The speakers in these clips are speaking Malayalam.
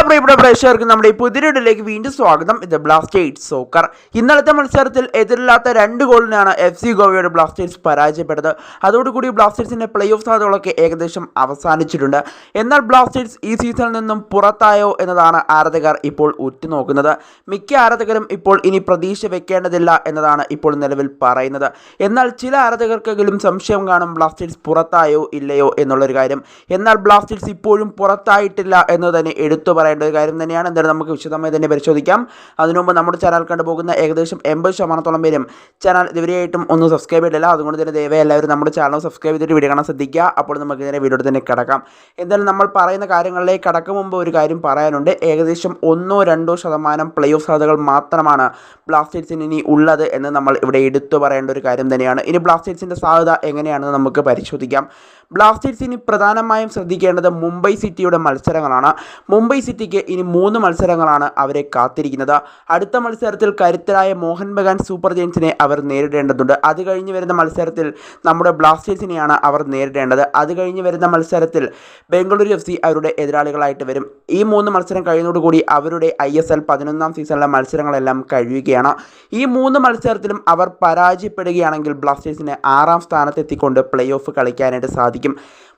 എല്ലാ പ്രിയപ്പെട്ട പ്രേക്ഷകർക്കും നമ്മുടെ ഈ പുതിരിടിലേക്ക് വീണ്ടും സ്വാഗതം. ഇത് ബ്ലാസ്റ്റേഴ്സ് സോക്കർ ഇന്നലത്തെ മത്സരത്തിൽ എതിരില്ലാത്ത രണ്ട് ഗോളിനാണ് എഫ് സി ഗോവയുടെ ബ്ലാസ്റ്റേഴ്സ് പരാജയപ്പെട്ടത്. അതോടുകൂടി ബ്ലാസ്റ്റേഴ്സിന്റെ പ്ലേ ഓഫ് സാധ്യതകളൊക്കെ ഏകദേശം അവസാനിച്ചിട്ടുണ്ട്. എന്നാൽ ബ്ലാസ്റ്റേഴ്സ് ഈ സീസണിൽ നിന്നും പുറത്തായോ എന്നതാണ് ആരാധകർ ഇപ്പോൾ ഉറ്റുനോക്കുന്നത്. മിക്ക ആരാധകരും ഇപ്പോൾ ഇനി പ്രതീക്ഷ വെക്കേണ്ടതില്ല എന്നതാണ് ഇപ്പോൾ നിലവിൽ പറയുന്നത്. എന്നാൽ ചില ആരാധകർക്കെങ്കിലും സംശയം കാണും ബ്ലാസ്റ്റേഴ്സ് പുറത്തായോ ഇല്ലയോ എന്നുള്ളൊരു കാര്യം. എന്നാൽ ബ്ലാസ്റ്റേഴ്സ് ഇപ്പോഴും പുറത്തായിട്ടില്ല എന്ന് തന്നെ എടുത്തു ഒരു കാര്യം തന്നെയാണ്. എന്തായാലും നമുക്ക് വിശദമായി തന്നെ പരിശോധിക്കാം. അതിനുമുമ്പ് നമ്മുടെ ചാനൽ കണ്ടുപോകുന്ന ഏകദേശം എൺപത് ശതമാനത്തോളം പേരും ചാനൽ ഇതുവരെയായിട്ടും ഒന്നും സബ്സ്ക്രൈബ് ചെയ്തില്ല അതുകൊണ്ട് തന്നെ ദയവായി എല്ലാവരും നമ്മുടെ ചാനൽ സബ്സ്ക്രൈബ് ചെയ്തിട്ട് വീഡിയോ കാണാൻ ശ്രദ്ധിക്കുക. അപ്പോൾ നമുക്ക് ഇതിനെ വീഡിയോ തന്നെ കിടക്കാം. എന്തായാലും നമ്മൾ പറയുന്ന കാര്യങ്ങളിലേക്ക് കടക്കും മുമ്പ് ഒരു കാര്യം പറയാനുണ്ട്. ഏകദേശം ഒന്നോ രണ്ടോ ശതമാനം പ്ലേ ഓഫ് സാധ്യതകൾ മാത്രമാണ് ബ്ലാസ്റ്റേഴ്സിന് ഇനി ഉള്ളത് എന്ന് നമ്മൾ ഇവിടെ എടുത്തു പറയേണ്ട ഒരു കാര്യം തന്നെയാണ്. ഇനി ബ്ലാസ്റ്റേഴ്സിന്റെ സാധ്യത എങ്ങനെയാണെന്ന് നമുക്ക് പരിശോധിക്കാം. ബ്ലാസ്റ്റേഴ്സ് ഇനി പ്രധാനമായും ശ്രദ്ധിക്കേണ്ടത് മുംബൈ സിറ്റിയുടെ മത്സരങ്ങളാണ്. മുംബൈ സിറ്റിക്ക് ഇനി മൂന്ന് മത്സരങ്ങളാണ് അവരെ കാത്തിരിക്കുന്നത്. അടുത്ത മത്സരത്തിൽ കരുത്തരായ മോഹൻ ബഗാൻ സൂപ്പർ ജെയിൻസിനെ അവർ നേരിടേണ്ടതുണ്ട്. അത് കഴിഞ്ഞ് വരുന്ന മത്സരത്തിൽ നമ്മുടെ ബ്ലാസ്റ്റേഴ്സിനെയാണ് അവർ നേരിടേണ്ടത്. അത് കഴിഞ്ഞ് വരുന്ന മത്സരത്തിൽ ബംഗളൂരു എഫ് സി അവരുടെ എതിരാളികളായിട്ട് വരും. ഈ മൂന്ന് മത്സരം കഴിയുന്നതോടുകൂടി അവരുടെ ഐ എസ് എൽ പതിനൊന്നാം സീസണിലെ മത്സരങ്ങളെല്ലാം കഴിയുകയാണ്. ഈ മൂന്ന് മത്സരത്തിലും അവർ പരാജയപ്പെടുകയാണെങ്കിൽ ബ്ലാസ്റ്റേഴ്സിന് ആറാം സ്ഥാനത്തെത്തിക്കൊണ്ട് പ്ലേ ഓഫ് കളിക്കാനായിട്ട് സാധിക്കും.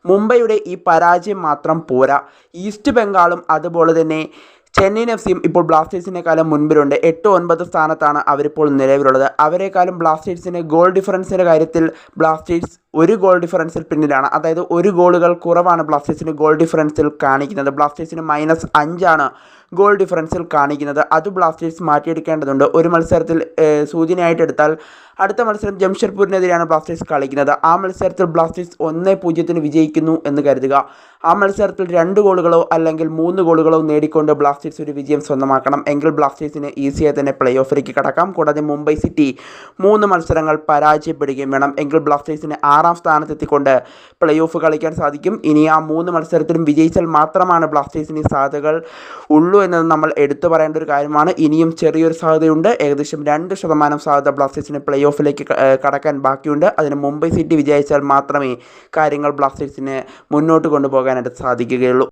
മുംബൈയുടെ ഈ പരാജയം മാത്രം പോരാ. ഈസ്റ്റ് ബംഗാളും അതുപോലെ തന്നെ ചെന്നൈയിൻ എഫ് സിയും ഇപ്പോൾ ബ്ലാസ്റ്റേഴ്സിനേക്കാളും മുൻപിലുണ്ട്. എട്ട് ഒൻപത് സ്ഥാനത്താണ് അവരിപ്പോൾ നിലവിലുള്ളത്. അവരെക്കാളും ബ്ലാസ്റ്റേഴ്സിന് ഗോൾ ഡിഫറൻസിന്റെ കാര്യത്തിൽ ബ്ലാസ്റ്റേഴ്സ് ഒരു ഗോൾ ഡിഫറൻസിൽ പിന്നിലാണ്. അതായത് ഒരു ഗോളുകൾ കുറവാണ് ബ്ലാസ്റ്റേഴ്സിന് ഗോൾ ഡിഫറൻസിൽ കാണിക്കുന്നത്. ബ്ലാസ്റ്റേഴ്സിന് മൈനസ് അഞ്ചാണ് ഗോൾ ഡിഫറൻസിൽ കാണിക്കുന്നത്. അത് ബ്ലാസ്റ്റേഴ്സ് മാറ്റിയെടുക്കേണ്ടതുണ്ട്. ഒരു മത്സരത്തിൽ സൂചനയായിട്ട് എടുത്താൽ അടുത്ത മത്സരം ജംഷഡ്പൂരിനെതിരെയാണ് ബ്ലാസ്റ്റേഴ്സ് കളിക്കുന്നത്. ആ മത്സരത്തിൽ ബ്ലാസ്റ്റേഴ്സ് ഒന്ന് പൂജ്യത്തിന് വിജയിക്കുന്നു എന്ന് കരുതുക. ആ മത്സരത്തിൽ രണ്ട് ഗോളുകളോ അല്ലെങ്കിൽ മൂന്ന് ഗോളുകളോ നേടിക്കൊണ്ട് ബ്ലാസ്റ്റേഴ്സ് ഒരു വിജയം സ്വന്തമാക്കണം. എങ്കിൽ ബ്ലാസ്റ്റേഴ്സിന് ഈസിയായി തന്നെ പ്ലേ ഓഫിലേക്ക് കടക്കാം. കൂടാതെ മുംബൈ സിറ്റി മൂന്ന് മത്സരങ്ങൾ പരാജയപ്പെടുകയും വേണം. എങ്കിൽ ബ്ലാസ്റ്റേഴ്സിന് ആറാം സ്ഥാനത്തെത്തിക്കൊണ്ട് പ്ലേ ഓഫ് കളിക്കാൻ സാധിക്കും. ഇനി ആ മൂന്ന് മത്സരത്തിലും വിജയിച്ചാൽ മാത്രമാണ് ബ്ലാസ്റ്റേഴ്സിന് സാധ്യതകൾ ഉള്ളൂ എന്നത് നമ്മൾ എടുത്തു പറയേണ്ട ഒരു കാര്യമാണ്. ഇനിയും ചെറിയൊരു സാധ്യതയുണ്ട്. ഏകദേശം രണ്ട് ശതമാനം സാധ്യത ബ്ലാസ്റ്റേഴ്സിന് പ്ലേ ഓഫിലേക്ക് കടക്കാൻ ബാക്കിയുണ്ട്. അതിന് മുംബൈ സിറ്റി വിജയിച്ചാൽ മാത്രമേ കാര്യങ്ങൾ ബ്ലാസ്റ്റേഴ്സിന് മുന്നോട്ട് കൊണ്ടുപോകാനായിട്ട് സാധിക്കുകയുള്ളൂ.